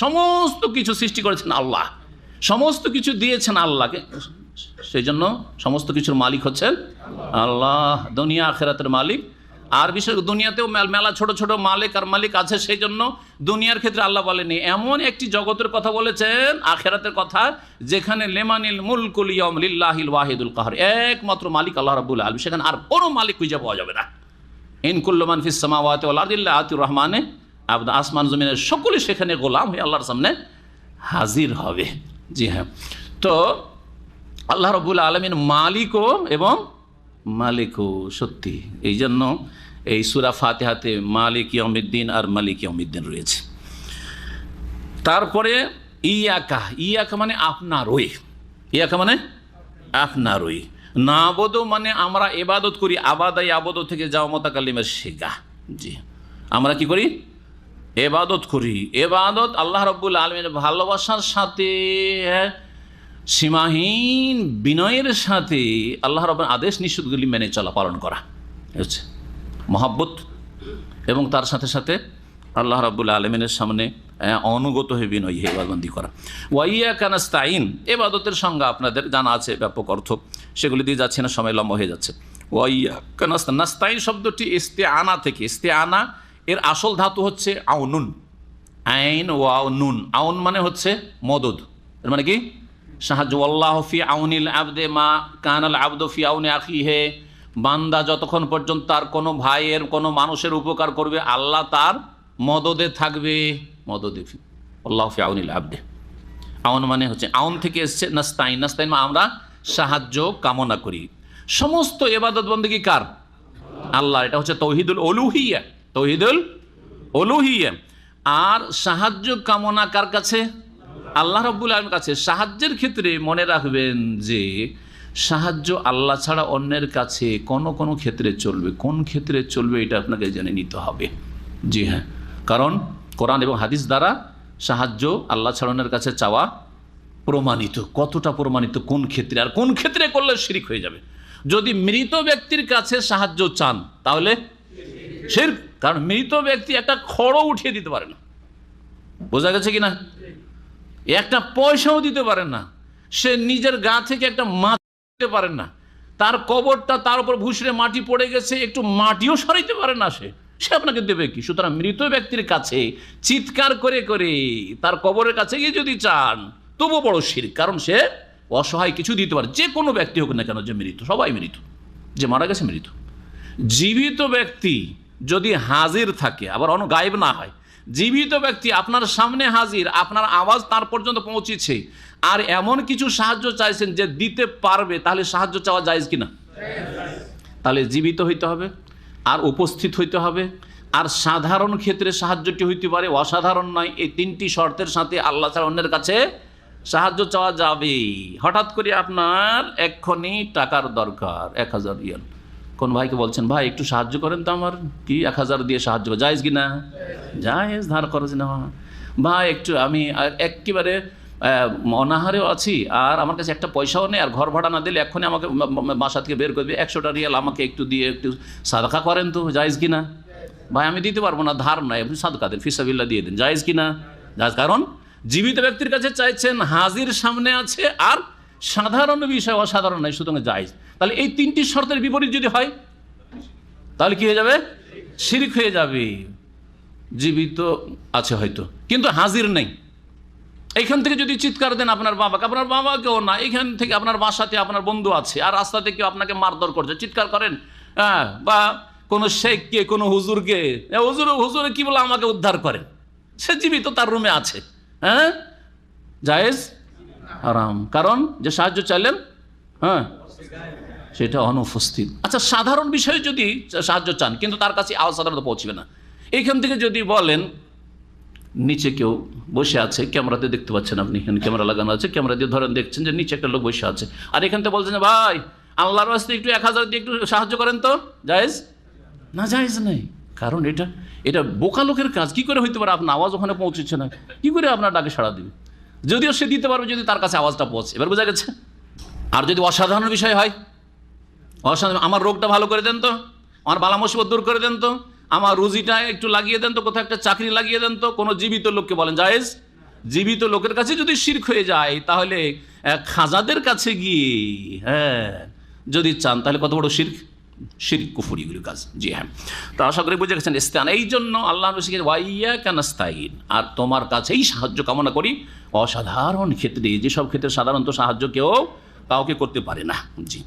সমস্ত কিছু সৃষ্টি করেছেন আল্লাহ। সমস্ত কিছু দিয়েছেন আল্লাহকে। সেই জন্য সমস্ত কিছুর মালিক হচ্ছেন আল্লাহ, দুনিয়া আখেরাতের মালিক। আর বিশেষ দুনিয়াতেও মেলা ছোট ছোট মালিক আর মালিক আছে সেই জন্য দুনিয়ার ক্ষেত্রে আল্লাহ বলেনি এমন একটি জগতের কথা বলেছেন, আখেরাতের কথা, যেখানে লেমানিল মুলকুল ইয়ম লিল্লাহিল ওয়াহিদুল কাহার। একমাত্র মালিক আল্লাহ রাবুল আলম সেখানে আর কোনো মালিক খুঁজে পাওয়া যাবে না। ইনকুল্লমান ফিস সামাওয়াতে ওয়াল আরদিল্লাহ আতির রহমানে আবদ আসমান জমিনের সকলে সেখানে গোলাম হয়ে আল্লাহর সামনে হাজির হবে। জি হ্যাঁ। তো আল্লাহ রবুল আলমিন মালিকও এবং মালিকও সত্যি। এই জন্য এই সুরা ফাতেহাতে মালিক ইয়মিদ্দিন আর মালিক ইয়মিদ্দিন রয়েছে। তারপরে ইয়াকা ইয়াকা মানে আপনারই। ইয়াকা মানে আপনারই। নাবদ মানে আমরা এবাদত করি, আবাদাই আবদ থেকে যাও মতা কালিমের শেগা জি। আমরা কি করি? এবাদত করি। এবাদত আল্লাহ রব্বুল আলমের ভালোবাসার সাথে সীমাহীন বিনয়ের সাথে আল্লাহ রবের আদেশ নিষেধগুলি মেনে চলা পালন করা। হচ্ছে মহাব্বত। এবং তার সাথে সাথে আল্লাহ রাবুল আলমিনের সামনে আহ, অনুগত হয়ে বিনয়ী হে এবাদবন্দি করা। ওয়াইয়া কানাস্তাইন এবাদতের সংজ্ঞা আপনাদের জানা আছে ব্যাপক অর্থ। সেগুলি দিয়ে যাচ্ছে না সময় লম্বা হয়ে যাচ্ছে। ওয়াইয়া কানাস্তা নাস্তাইন শব্দটি ইস্তে আনা থেকে ইস্তে আনা এর আসল ধাতু হচ্ছে আউনুন আইন ওয়াও নুন। আউন মানে হচ্ছে মদদ। এর মানে কি? সাহায্য। আল্লাহ ফি আউনিল আবদে মা কানাল আবদ ফি আউনে আখি হে বান্দা যতক্ষণ পর্যন্ত তার কোনো ভাইয়ের, কোনো মানুষের উপকার করবে, আল্লাহ তার মদদে থাকবে। মদদে ফি। আল্লাহ ফি আউনিল আবদে। আউন মানে হচ্ছে, আউন থেকে এসছে নাস্তাইন। নাস্তাইন মানে আমরা সাহায্য, কামনা করি। সমস্ত এবাদত বন্দী কার? আল্লাহ। এটা হচ্ছে তৌহিদুল অলুহিয়া তৌহিদুল অলুহিয়া আর সাহায্য কামনা কার কাছে? আল্লাহ রব্বুল আলমের কাছে। সাহায্যের ক্ষেত্রে মনে রাখবেন যে, সাহায্য আল্লাহ ছাড়া অন্যের কাছে কোনো কোনো ক্ষেত্রে চলবে। কোন ক্ষেত্রে চলবে এটা আপনাকে জেনে নিতে হবে। জি হ্যাঁ। কারণ কোরআন এবং হাদিস দ্বারা সাহায্য আল্লাহ ছাড়া অন্যের কাছে চাওয়া প্রমাণিত। কতটা প্রমাণিত? কোন ক্ষেত্রে? আর কোন ক্ষেত্রে করলে শিরিক হয়ে যাবে? যদি মৃত ব্যক্তির কাছে সাহায্য চান, তাহলে শির কারণ মৃত ব্যক্তি একটা খড়ও উঠিয়ে দিতে পারে না। বোঝা গেছে কি না একটা পয়সাও দিতে পারেন না। সে নিজের গা থেকে একটা মাছ দিতে পারেন না। তার কবরটা তার উপর ভুসড়ে মাটি পড়ে গেছে, একটু মাটিও সরাইতে পারে না সে। সে আপনাকে দেবে কি? সুতরাং মৃত ব্যক্তির কাছে চিৎকার করে করে তার কবরের কাছে গিয়ে যদি চান তবু বড় শির কারণ সে অসহায় কিছু দিতে পারে। যে কোনো ব্যক্তি হোক না কেন যে মৃত, সবাই মৃত। যে মারা গেছে মৃত। জীবিত ব্যক্তি যদি হাজির থাকে, আবার অন্য গায়েব না হয়। জীবিত ব্যক্তি আপনার সামনে হাজির, আপনার আওয়াজ তার পর্যন্ত পৌঁছেছে। আর এমন কিছু সাহায্য চাইছেন যে দিতে পারবে, তাহলে সাহায্য চাওয়া যায় কিনা? তাহলে জীবিত হইতে হবে, আর উপস্থিত হইতে হবে। আর সাধারণ ক্ষেত্রে সাহায্যটি হইতে পারে, অসাধারণ নয়, এই তিনটি শর্তের সাথে আল্লাহ ছাড়া অন্যের কাছে সাহায্য চাওয়া যাবে হঠাৎ করে আপনার এক্ষুনি টাকার দরকার, এক হাজার ইয়ান। কোন ভাইকে বলছেন, ভাই, একটু সাহায্য করেন তো আমার, কি এক হাজার দিয়ে সাহায্য যায়জ কি না যায়জ ধার খরচ না ভাই, একটু আমি একেবারে অনাহারেও আছি, আর আমার কাছে একটা পয়সাও নেই, আর ঘর ভাড়া না দিলে এক্ষুনি আমাকে বাসা থেকে বের করবে। একশোটা রিয়াল আমাকে একটু দিয়ে, একটু সাদকা করেন তো জায়জ কি না ভাই, আমি দিতে পারব না, ধার নাই, আপনি সাদকা দেন ফিসাবিল্লা দিয়ে দিন জায়জ কি না জায়জ কারণ জীবিত ব্যক্তির কাছে চাইছেন, হাজির সামনে আছে, আর সাধারণ বিষয় অসাধারণ নয় সুতরাং জায়জ তাহলে এই তিনটি শর্তের বিপরীত যদি হয়, তাহলে কি হয়ে যাবে? শিরিক হয়ে যাবে। জীবিত আছে হয়তো, কিন্তু হাজির নেই। এইখান থেকে যদি চিৎকার দেন আপনার বাবাকে, আপনার বাবাকেও না, এইখান থেকে আপনার বাসাতে আপনার বন্ধু আছে, আর রাস্তাতে কেউ আপনাকে মারধর করছে, চিৎকার করেন হ্যাঁ বা কোনো শেখকে, কোনো হুজুরকে হুজুর, হুজুরে কি বলে আমাকে উদ্ধার করেন সে জীবিত, তার রুমে আছে হ্যাঁ? জায়েজ? আরাম কারণ যে সাহায্য চাইলেন হ্যাঁ সেটা অনুপস্থিত। আচ্ছা সাধারণ বিষয়ে যদি সাহায্য চান, কিন্তু তার কাছে আওয়াজ সাধারণত পৌঁছবে না। এইখান থেকে যদি বলেন, নিচে কেউ বসে আছে, ক্যামেরাতে দেখতে পাচ্ছেন আপনি, এখানে ক্যামেরা লাগানো আছে, ক্যামেরা দিয়ে ধরেন দেখছেন যে নিচে একটা লোক বসে আছে। আর এখান থেকে বলছেন ভাই, আল্লাহর রাস্তে একটু এক হাজার দিয়ে একটু সাহায্য করেন তো, জায়েজ? না, জায়েজ নেই। কারণ এটা এটা বোকা লোকের কাজ। কি করে হইতে পারে? আপনার আওয়াজ ওখানে পৌঁছেছে না। কি করে আপনার ডাকে সাড়া দিবে? যদিও সে দিতে পারবে যদি তার কাছে আওয়াজটা পৌঁছে। এবার বোঝা গেছে। আর যদি অসাধারণ বিষয় হয় অসাধারণ। আমার রোগটা ভালো করে দেন তো। আমার বালা মুসিবত দূর করে দেন তো। আমার রুজিটা একটু লাগিয়ে দেন তো, কোথাও একটা চাকরি লাগিয়ে দেন তো, কোনো জীবিত লোককে বলেন। জায়েজ, জীবিত লোকের কাছে যদি শির্ক হয়ে যায়, তাহলে খাজাদের কাছে গিয়ে হ্যাঁ যদি চান, তাহলে কত বড় শির্ক? শির্ক কুফুরিগুলি কাজ। জি হ্যাঁ। তো আশা করি বুঝে গেছেন ইস্তান এই জন্য আল্লাহ রসিকে ওয়াইয়া কানাস্তাইন। আর তোমার কাছেই সাহায্য কামনা করি। অসাধারণ ক্ষেত্রে যেসব ক্ষেত্রে সাধারণত সাহায্য কেউ কাউকে করতে পারে না। জি।